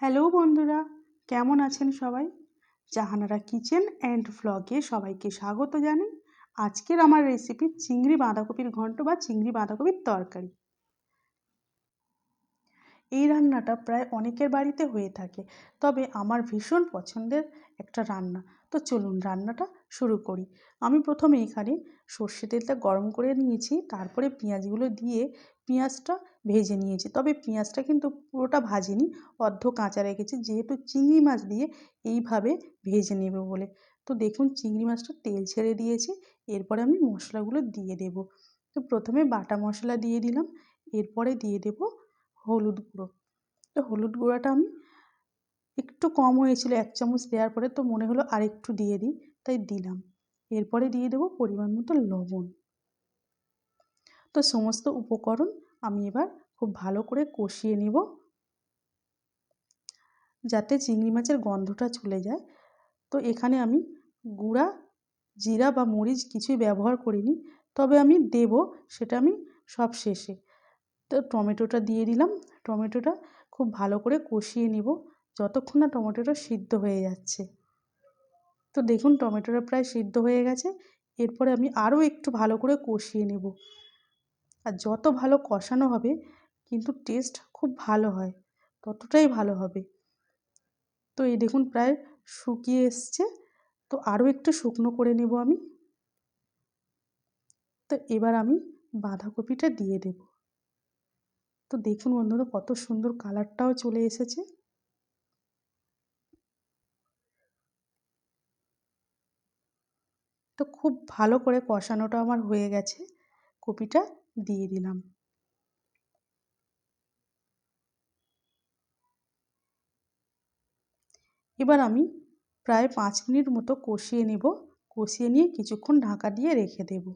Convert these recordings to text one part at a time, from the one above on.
Hello বন্ধুরা, কেমন আছেন সবাই? জাহানারা কিচেন অ্যান্ড ফ্লগে সবাইকে স্বাগত জানাই। আজকের আমার রেসিপি চিংড়ি বাঁধাকপির ঘন্ট বা চিংড়ি বাঁধাকপির তরকারি। এই রান্নাটা প্রায় অনেকের বাড়িতে হয়ে থাকে। তবে আমার ভীষণ পছন্দের একটা রান্না। তো চলুন রান্নাটা শুরু করি। আমি প্রথমে এখানে সর্ষে তেলটা গরম করে নিয়েছি, তারপরে পেঁয়াজগুলো দিয়ে পেঁয়াজটা ভেজে নিয়েছি। তবে পেঁয়াজটা কিন্তু পুরোটা ভাজিনি, অর্ধ কাঁচা রেখেছি। যেহেতু চিংড়ি মাছ দিয়ে এইভাবে ভেজে নেব বলে। তো দেখুন চিংড়ি মাছটা তেল ছেড়ে দিয়েছে, এরপরে আমি মশলাগুলো দিয়ে দেব। তো প্রথমে বাটা মশলা দিয়ে দিলাম, এরপরে দিয়ে দেব হলুদ গুঁড়ো। তো হলুদ গুঁড়োটা আমি একটু কম হয়েছিল, এক চামচ দেওয়ার পরে তো মনে হলো আর একটু দিয়ে দিই, তাই দিলাম। এরপরে দিয়ে দেবো পরিমাণ মতো লবণ। তো সমস্ত উপকরণ আমি এবার খুব ভালো করে কষিয়ে নিব। যাতে চিংড়ি মাছের গন্ধটা চলে যায়। তো এখানে আমি গুঁড়া, জিরা বা মরিচ কিছুই ব্যবহার করিনি। তবে আমি দেব, সেটা আমি সব শেষে। তো টমেটোটা দিয়ে দিলাম। টমেটোটা খুব ভালো করে কষিয়ে নিব। যতক্ষণ না টমেটোটা সিদ্ধ হয়ে যাচ্ছে। তো দেখুন টমেটোটা প্রায় সিদ্ধ হয়ে গেছে। এরপরে আমি আরও একটু ভালো করে কষিয়ে নেব। আর যত ভালো কষানো হবে, কিন্তু টেস্ট খুব ভালো হয়, ততটাই ভালো হবে। তো এই দেখুন প্রায় শুকিয়ে এসছে। তো আরও একটু শুকনো করে নেব আমি। তো এবার আমি বাঁধাকপিটা দিয়ে দেব। তো দেখুন বন্ধুরা, কত সুন্দর কালারটাও চলে এসেছে। তো খুব ভালো করে কষানোটা আমার হয়ে গেছে। কপিটা দিয়ে দিলাম। এবার আমি প্রায় পাঁচ মিনিট মতো কষিয়ে নেব। কষিয়ে নিয়ে কিছুক্ষণ ঢাকা দিয়ে রেখে দেব।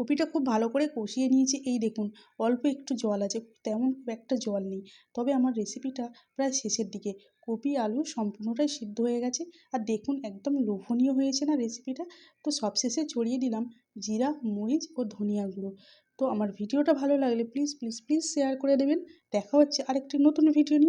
কপিটা খুব ভালো করে কষিয়ে নিয়েছি। এই দেখুন, অল্প একটু জল আছে, তেমন খুব একটা জল নেই। তবে আমার রেসিপিটা প্রায় শেষের দিকে। কপি, আলু সম্পূর্ণটাই সিদ্ধ হয়ে গেছে। আর দেখুন, একদম লোভনীয় হয়েছে না রেসিপিটা তো সবশেষে ছড়িয়ে দিলাম জিরা, মরিচ ও ধনিয়া গুঁড়ো। তো আমার ভিডিওটা ভালো লাগলে প্লিজ প্লিজ প্লিজ শেয়ার করে দেবেন। দেখা হচ্ছে আরেকটি নতুন ভিডিও নিয়ে।